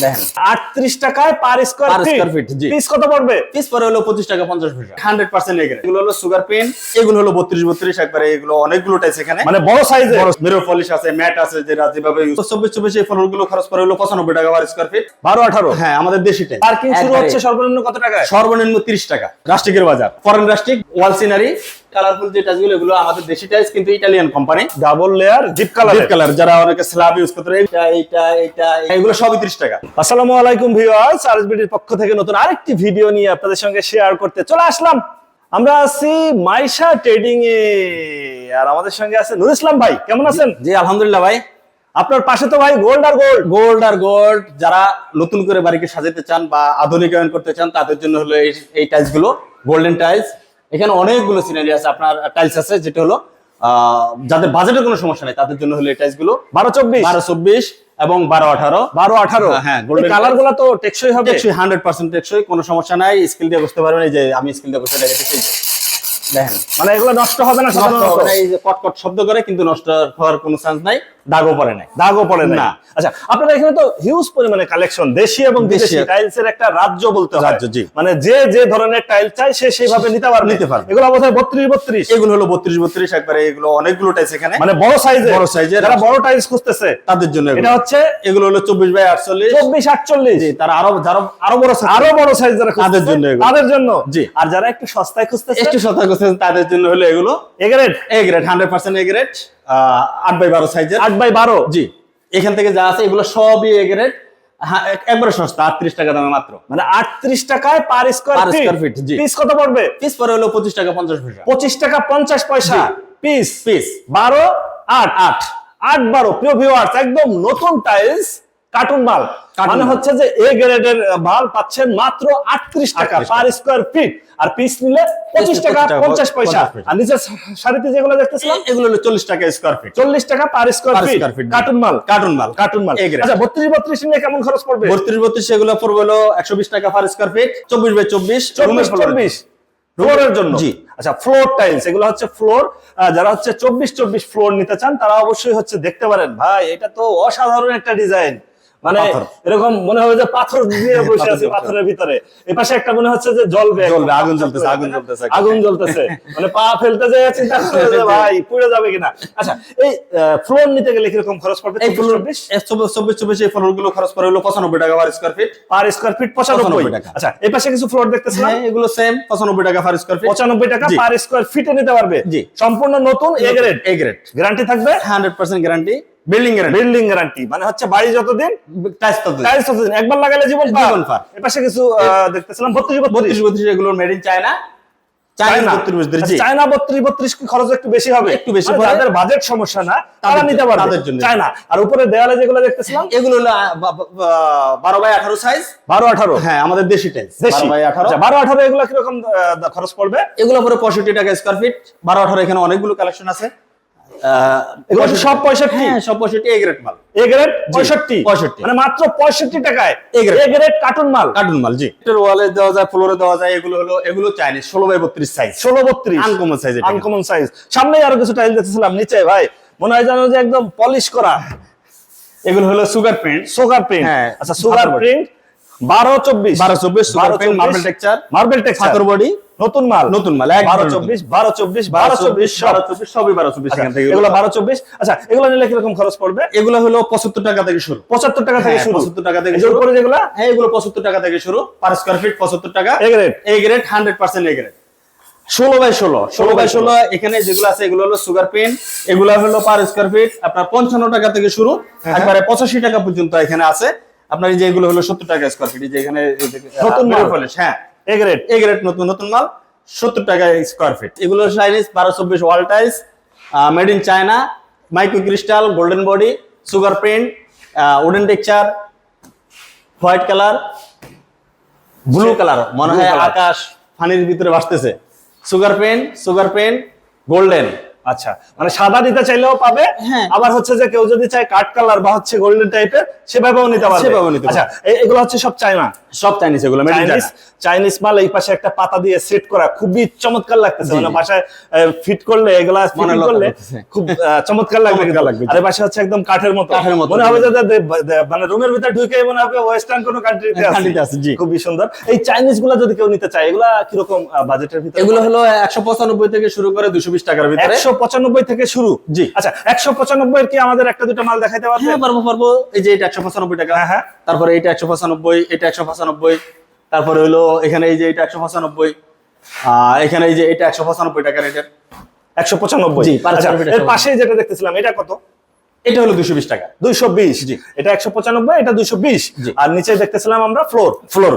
দেখেন। আটত্রিশ টাকায় per square Per square feet, জি। পিস কত পড়বে? পিস পরে হলো পঁচিশ টাকা পঞ্চাশ পয়সা। হান্ড্রেড পার্সেন্ট এগুলো এগুলো হলো সুগার পেন এগুলো হলো বত্রিশ বত্রিশ একবারে এগুলো অনেকগুলো টাইস এখানে। মানে বড় সাইজে মিরর পলিশ আছে ম্যাট আছে যেটা যেভাবে use- চব্বিশ চব্বিশ এই ফলগুলো খরচ হলো টাকা পার স্কোয়ার ফিট বারো আঠারো। হ্যাঁ আমাদের দেশি টাইস পার্কিং শুরু হচ্ছে সর্বনিম্ন কত সর্বনিম্ন তিরিশ টাকা। রাষ্ট্রিকের বাজার। ফরেন রাষ্ট্রিক ওয়াল সিনারি কালারফুল যে এগুলো আমাদের দেশি কিন্তু Italian company double layer deep colour red colour যারা অনেকে স্ল্যাব ইউজ করতে এটা এটা এটা এগুলো সবই তিরিশ টাকা। আসসালামু আলাইকুম ভিউয়ার্স আরএসবিটির পক্ষ থেকে নতুন আরেকটি ভিডিও নিয়ে আপনাদের সঙ্গে শেয়ার করতে চলে আসলাম। আমরা আছি মাইশা ট্রেডিং এ। আর আমাদের সঙ্গে আছে নুর ইসলাম ভাই কেমন আছেন? জি আলহামদুলিল্লাহ ভাই। আপনার পাশে তো ভাই গোল্ড আর গোল্ড গোল্ড আর গোল্ড যারা নতুন করে বাড়িকে সাজাতে চান বা আধুনিকায়ন করতে চান তাদের জন্য হলো এই এই টাইলসগুলো গোল্ডেন টাইলস এখানে অনেকগুলো সিনারি আছে। আপনার টাইলস আছে যেটা হলো যাদের বাজেটের কোনো সমস্যা নেই তাদের জন্য হলো এই টাইলসগুলো। বারো চব্বিশ। বারো চব্বিশ এবং বারো আঠারো। বারো আঠারো। হ্যাঁ, কালারগুলো তো টেকসই হবে। টেকসই হান্ড্রেড পার্সেন্ট টেকসই কোনো সমস্যা নাই। স্কিল দিয়ে বসতে পারবেন এই যে আমি স্কিল দিয়ে এই যে। দেখেন। মানে এগুলো নষ্ট হবে না নষ্ট হবে না, এই যে কটকট শব্দ করে কিন্তু নষ্ট হওয়ার কোনো চান্স নাই। দাগও পড়ে নাই। দাগও পড়ে না। আচ্ছা আপনাদের এখানে তো হিউজ পরিমাণে কালেকশন দেশি এবং বিদেশি দেশি। টাইলস এর একটা রাজ্য বলতে হয়। রাজ্য, জি। মানে যে যে ধরনের টাইল চাই সে সেইভাবে নিতে পারবে। নিতে পারবে। এগুলো বোধহয় বত্রিশ বত্রিশ। এগুলো হলো বত্রিশ বত্রিশ একবারে এগুলো অনেকগুলো টাইস এখানে। মানে বড় সাইজের বড় size-এর। যারা বড় টাইলস খুঁজতেছে তাদের জন্য এটা হচ্ছে এগুলো হলো চব্বিশ বাই আটচল্লিশ। চব্বিশ আটচল্লিশ। জি তারা আরও যারা আরও বড় size আরও বড় সাইজ যারা খুঁজতেছে, তাদের জন্য। তাদের জন্য। জি। আর যারা একটু সস্তায় খুঁজতেছে একটু সতর্ক করছেন তাদের জন্য হলো এগুলো। A grade hundred percent A grade আট বাই বারো সাইজের আট বাই বারো? জি। এখান থেকে যা আছে এগুলো সবই এ গ্রেড একবারে সস্তা আটত্রিশ টাকা দামে মাত্র। মানে আটত্রিশ টাকায় পার Per স্কোয়ার square জি। পিস কত পড়বে? পিস পরে হলো পঁচিশ টাকা পঞ্চাশ পয়সা। পঁচিশ টাকা পঞ্চাশ পয়সা। পিস পিস বারো আট। আট। আট বারো। প্রিয় ভিউয়ার্স একদম নতুন টাইলস কার্টুন মাল। মানে হচ্ছে যে এ গ্রেডের মাল পাচ্ছেন মাত্র আটত্রিশ টাকা পার স্কোয়ার ফিট আর পিস নিলে পঁচিশ টাকা পঞ্চাশ পয়সা। আর নিচের শাড়িতে যেগুলো দেখতেছিলাম এগুলো হলো চল্লিশ টাকা স্কোয়ার ফিট চল্লিশ টাকা পার স্কোয়ার ফিট কার্টুন মাল। কার্টুন মাল। কার্টুন মাল। আচ্ছা বত্রিশ বত্রিশ নিয়ে কেমন খরচ পড়বে? বত্রিশ বত্রিশ এগুলো পড়বে হলো একশো বিশ টাকা পার স্কোয়ার ফিট চব্বিশ বাই চব্বিশ চব্বিশ চব্বিশ। ফ্লোরের জন্য। জি। আচ্ছা ফ্লোর টাইলস এগুলো হচ্ছে ফ্লোর যারা হচ্ছে চব্বিশ চব্বিশ ফ্লোর নিতে চান তারা অবশ্যই হচ্ছে দেখতে পারেন। ভাই এটা তো অসাধারণ একটা ডিজাইন মানে এরকম মনে হবে যে পাথর দিয়ে বসে আছে পাথরের ভিতরে। এ পাশে একটা মনে হচ্ছে যে জ্বলবে জ্বলবে, আগুন জ্বলতেছে, আগুন জ্বলতেছে। আগুন জ্বলতেছে। মানে পা ফেলতে যায় চিন্তা করে যে ভাই পুড়ে যাবে কিনা। আচ্ছা এই ফ্লোর নিতে গেলে কীরকম খরচ পড়বে? এই ফ্লোর চব্বিশ চব্বিশ? চব্বিশ এই ফ্লোরগুলো খরচ করে হলো পঁচানব্বই টাকা per square feet per square feet পঁচানব্বই। 95 টাকা। আচ্ছা এই পাশে কিছু ফ্লোর দেখতেছিলাম হ্যাঁ এগুলো সেম পঁচানব্বই টাকা পার স্কোয়ার ফিট পঁচানব্বই টাকা পার স্কোয়ার ফিটে নিতে পারবে। জি। সম্পূর্ণ নতুন A grade A grade guarantee থাকবে? Hundred percent guarantee building guarantee building guarantee মানে হচ্ছে বাড়ি যতদিন টাইস তো টাইলস ততদিন। একবার লাগালে জীবন জীবন পার। এপাশে কিছু দেখতেছিলাম বত্রিশ বত্রিশ। বত্রিশ বত্রিশ এগুলো মেড ইন চায়না চায়না। বত্রিশ বত্রিশ জি। চায়না কি খরচ একটু বেশি হবে? একটু বেশি মানে পড়ে। বাজেট সমস্যা না তারা নিতে পারবে। তাদের জন্য। চায়না। আর উপরে যেগুলো দেখতেছিলাম? এগুলো হলো বারো বাই আঠারো সাইজ বারো আঠারো? হ্যাঁ আমাদের দেশি টাইলস দেশি। বারো বাই আঠারো। আচ্ছা, বারো আঠারো এগুলো কীরকম খরচ পড়বে? এগুলো পরে পঁয়ষট্টি টাকা স্কোয়ার ফিট বারো আঠারো এখানে অনেকগুলো কালেকশন আছে। এগুলো সব পঁয়ষট্টি। হ্যাঁ সব পঁয়ষট্টি এ গ্রেড মাল। এ গ্রেড পঁয়ষট্টি। 65 মানে মাত্র পঁয়ষট্টি টাকায় A grade। A grade carton মাল। কার্টুন মাল জি। ওয়ালে দেওয়া যায় ফ্লোরে দেওয়া যায় এগুলো হলো এগুলো চাইনিজ ষোলো বাই বত্রিশ সাইজ ষোলো বত্রিশ। আনকমন সাইজ আনকমন সাইজ সামনে আরও কিছু টাইল দেখতেছিলাম নিচে ভাই। মনে হয় জানো যে একদম পলিশ করা। এগুলো হলো সুগার প্রিন্ট সুগার প্রিন্ট হ্যাঁ, আচ্ছা সুগার প্রিন্ট বারো চব্বিশ। বারো চব্বিশ marble texture marble texture body. নতুন মাল। নতুন মাল বারো চব্বিশ বারো চব্বিশ বারো চব্বিশ বারো চব্বিশ সবই বারো চব্বিশ। আচ্ছা, এখান থেকে এগুলো বারো চব্বিশ। আচ্ছা এগুলো নিলে কীরকম খরচ পড়বে? এগুলো হলো পঁচাত্তর টাকা থেকে শুরু। পঁচাত্তর টাকা থেকে হ্যাঁ, শুরু। 75 টাকা থেকে শুরু। উপরে যেগুলো? হ্যাঁ এগুলো পঁচাত্তর টাকা থেকে শুরু। পার স্কোয়ার ফিট পঁচাত্তর টাকা। A grade A grade hundred percent A grade ষোলো বাই ষোলো ষোলো বাই ষোলো। এখানে যেগুলো আছে এগুলো হলো সুগার পেন এগুলো হলো পার স্কোয়ার ফিট আপনার পঞ্চান্ন টাকা থেকে শুরু। হ্যাঁ। একবারে পঁচাশি টাকা পর্যন্ত এখানে আছে। আপনার এই যে এগুলো হলো সত্তর টাকা স্কোয়ার ফিট যে এখানে নতুন মাল। হ্যাঁ। এ গ্রেড এ গ্রেড নতুন নতুন মাল সত্তর টাকা স্কোয়ার ফিট এগুলো চাইনিজ বারো চব্বিশ wall tiles made in China micro crystal golden body sugar print wooden texture white colour blue colour মনে হয় আকাশ ফানির ভিতরে বাসতেছে sugar pen sugar pen golden আচ্ছা মানে সাদা নিতে চাইলেও পাবে হ্যাঁ। আবার হচ্ছে যে কেউ যদি চায় কাঠ কালার বা হচ্ছে গোল্ডেন টাইপের সেভাবেও নিতে পারবে। সেভাবেও নিতে আচ্ছা এগুলো হচ্ছে সব চায়না? সব চাইনিজ এগুলো চাইনিজ চাইনিজ মাল এই পাশে একটা পাতা দিয়ে সেট করা খুবই চমৎকার লাগতেছে। মানে। বাসায় ফিট করলে এগুলা মনে করলে খুব চমৎকার লাগবে। আর পাশে হচ্ছে একদম কাঠের মতো। কাঠের মতো, মনে হবে যে মানে রুমের ভিতরে ঢুকে মনে হবে ওয়েস্টার্ন কোনো কান্ট্রিতে আছে, জি। খুবই সুন্দর। এই চাইনিজগুলা যদি কেউ নিতে চায় এগুলা কীরকম বাজেটের ভিতরে? এগুলো হলো একশো পঁচানব্বই থেকে শুরু করে দুশো বিশ টাকার ভিতরে। একশো পঁচানব্বই থেকে শুরু। জি। আচ্ছা একশো পঁচানব্বই এর কি আমাদের একটা দুটো মাল দেখাইতে পারবে? হ্যাঁ পারব পারব। এই যে এটা একশো পঁচানব্বই টাকা। হ্যাঁ, হ্যাঁ। তারপরে এটা একশো পঁচানব্বই এটা একশো পঁচানব্বই। তারপরে হলো এখানে এই যে এটা একশো পঁচানব্বই। এখানে এই যে এটা একশো পঁচানব্বই টাকা রেটের। একশো পঁচানব্বই? জি, আচ্ছা, এর পাশে যেটা দেখতেছিলাম এটা কত? এটা হলো দুশো বিশ টাকা। দুইশো বিশ। জি। এটা একশো পঁচানব্বই এটা দুইশো বিশ। আর নিচে দেখতেছিলাম আমরা floor floor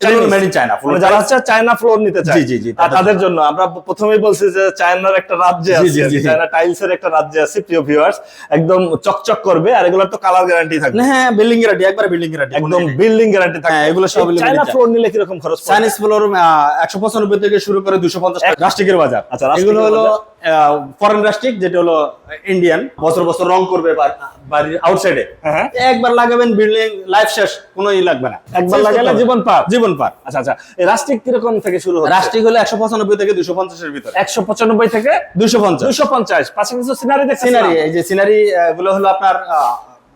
made in China যারা চায়না ফ্লোর নিতে চায়। জি, জি, জি, তাদের তাদের জন্য। আমরা প্রথমেই বলছি যে চায়নার একটা রাজ্য আছে জি, জি। চায়না টাইলস এর একটা রাজ্য আছে প্রিয় ভিউয়ার্স একদম চকচক করবে আর এগুলোর তো কালার গ্যারান্টি থাকবে। হ্যাঁ বিল্ডিং গ্যারান্টি একবার বিল্ডিং গ্যারান্টি একদম বিল্ডিং গ্যারান্টি থাকবে। এগুলো সব চায়না ফ্লোর নিলে খরচ? চাইনিজ ফ্লোর একশো পঁচানব্বই থেকে শুরু করে দুশো পঞ্চাশ টাকা। রাষ্ট্রিকের বাজার। আচ্ছা, এগুলো হলো বাজার। ফরেন রাষ্ট্রিক যেটা হলো ইন্ডিয়ান বছর বছর রং করবে বাড়ির আউটসাইডে হ্যাঁ। একবার লাগাবেন বিল্ডিং লাইফ শেষ কোনো ই লাগবে না। একবার লাগালে জীবন পার। জীবন পার। আচ্ছা আচ্ছা। এই রাষ্ট্রিক কীরকম থেকে শুরু হচ্ছে? রাষ্ট্রিক হলো একশো পঁচানব্বই থেকে দুশো পঞ্চাশের ভিতরে। একশো পঁচানব্বই থেকে দুশো পঞ্চাশ। দুইশো পঞ্চাশ। পাশে কিছু সিনারি সিনারি এই যে সিনারি গুলো হলো আপনার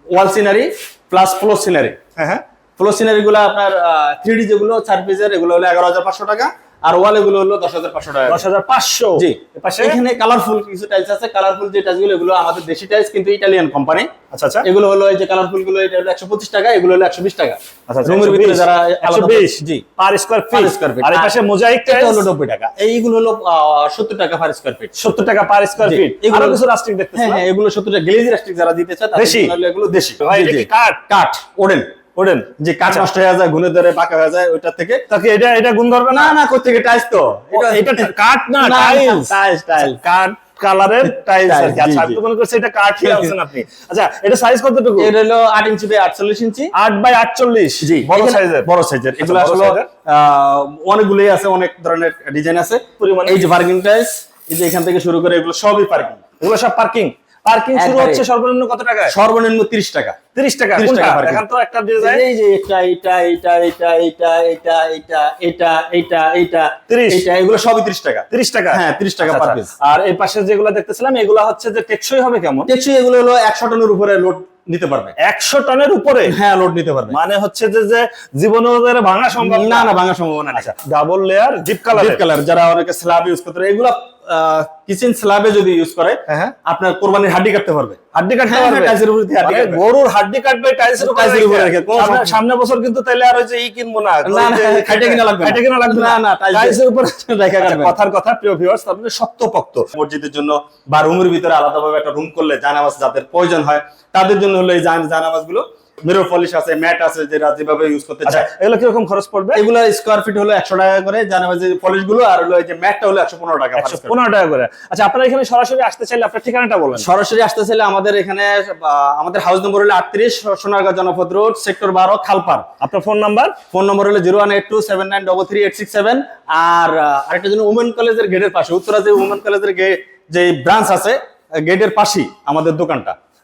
wall scenery plus floor scenery হ্যাঁ হ্যাঁ। ফ্লো সিনারি গুলো আপনার থ্রি ডি যেগুলো চার পিসের এগুলো হলো এগারো হাজার পাঁচশো টাকা। আর ওয়াল এগুলো হলো দশ হাজার পাঁচশো টাকা। দশ হাজার পাঁচশো। জি। পাশে? এখানে কালারফুল কিছু টাইলস আছে। কালারফুল যে টাইলসগুলো এগুলো আমাদের দেশি টাইলস কিন্তু ইটালিয়ান কোম্পানি আচ্ছা আচ্ছা। এগুলো হলো এই যে কালারফুলগুলো এটা হলো একশো পঁচিশ টাকা এগুলো হলো একশো বিশ টাকা। আচ্ছা রুমের ভিতরে যারা একশো বিশ জি। Per square feet square feet। আর এই পাশে মোজাইক এটা হলো নব্বই টাকা। এইগুলো হলো সত্তর টাকা পার স্কোয়ার ফিট সত্তর টাকা পার স্কোয়ার ফিট এগুলো- কিছু রাষ্ট্রিক হ্যাঁ দেখতেছি হ্যাঁ এগুলো সত্তর টাকা। গ্লেজি রাস্টিক যারা দিতে চায় দেশি? এগুলো দেশি। কাঠ? কাঠ ওডেন ওডেন? যে কাঠ নষ্ট হয়ে যায় ঘুরে ধরে পাকা হয়ে যায় ওইটা থেকে। তাকে এটা এটা গুণ ধরবে না? না কোথা থেকে টাইলস তো। এটা কাঠ না টাইলস। টাইলস টাইলস কাঠ কালারের টাইলস আর কি। আচ্ছা তো মনে করছি এটা আনছেন আপনি। আচ্ছা এটা সাইজ কতটুকু? এর হলো আট ইঞ্চি বাই আটচল্লিশ ইঞ্চি। আট বাই আটচল্লিশ? জি বড় সাইজের বড় সাইজের এগুলো বড় আসলে? অনেকগুলোই আছে অনেক ধরনের ডিজাইন আছে। পরিমাণে? এই যে পার্কিং টাইলস এই যে এখান থেকে শুরু করে এগুলো সবই পার্কিং এগুলো সব পার্কিং পার্কিং শুরু হচ্ছে সর্বনিম্ন কত টাকায় সর্বনিম্ন তিরিশ টাকা তিরিশ টাকা 30 কোনটা টাকা তো একটা ডিজাইন এই যে এটা এটা এটা এটা এটা এটা এটা এটা এটা এটা 30 এটা এগুলো সবই তিরিশ টাকা তিরিশ টাকা হ্যাঁ, 30 টাকা আচ্ছা, per আচ্ছা। আর এই পাশে যেগুলো দেখতেছিলাম এগুলো হচ্ছে যে টেকসই হবে কেমন টেকসই এগুলো হলো একশো টনের উপরে লোড নিতে পারবে একশো টনের উপরে হ্যাঁ লোড নিতে পারবে মানে হচ্ছে যে যে জীবনে ভাঙা সম্ভব না না ভাঙার সম্ভাবনা আচ্ছা double layer deep colour deep colour যারা অনেকে স্ল্যাব ইউজ করতে পারে এগুলো কিচেন স্ল্যাবে যদি ইউজ করে হ্যাঁ আপনার কোরবানির হাড্ডি কাটতে পারবে। হাড্ডি কাটতে হ্যাঁ, পারবে। হ্যাঁ, টাইলসের উপরে হাড্ডি মানে গরুর হাড্ডি কাটবে টাইলসের উপরে টাইলসের উপরে রেখে। সামনে- বছর কিন্তু তাইলে আর যে ই কিনবো না। না, খাইটা কিনা লাগবে খাইটা কিনা লাগবে না, না, টাইলসের উপরে রেখে আচ্ছা, কাটবে। কথার কথা প্রিয় ভিউয়ার্স মসজিদের জন্য বা রুমের ভিতরে আলাদাভাবে একটা রুম করলে জানামাজ যাদের প্রয়োজন হয় তাদের জন্য হলো এই জানামাজগুলো মিরর পলিশ আছে ম্যাট আছে যেটা যেভাবে ইউজ করতে আচ্ছা চায়। এগুলো কীরকম খরচ পড়বে? এগুলো স্কোয়ার ফিট হলো একশো টাকা করে জানামাজের পলিশগুলো আর হলো এই যে ম্যাটটা হলো একশো পনেরো টাকা একশো পনেরো টাকা করে। আচ্ছা আপনারা এখানে সরাসরি আসতে চাইলে আপনার ঠিকানাটা বলেন। সরাসরি আসতে চাইলে আমাদের এখানে আমাদের হাউস নম্বর হলো আটত্রিশ সোনারগাঁ জনপদ রোড সেক্টর বারো খালপার আপনার ফোন নাম্বার ফোন নম্বর হলো zero one eight two seven nine double three eight six seven আর আরেকটা জন্য উমেন কলেজের গেটের পাশে উত্তরা যে উমেন কলেজের যে ব্রাঞ্চ আছে গেটের পাশেই আমাদের দোকানটা।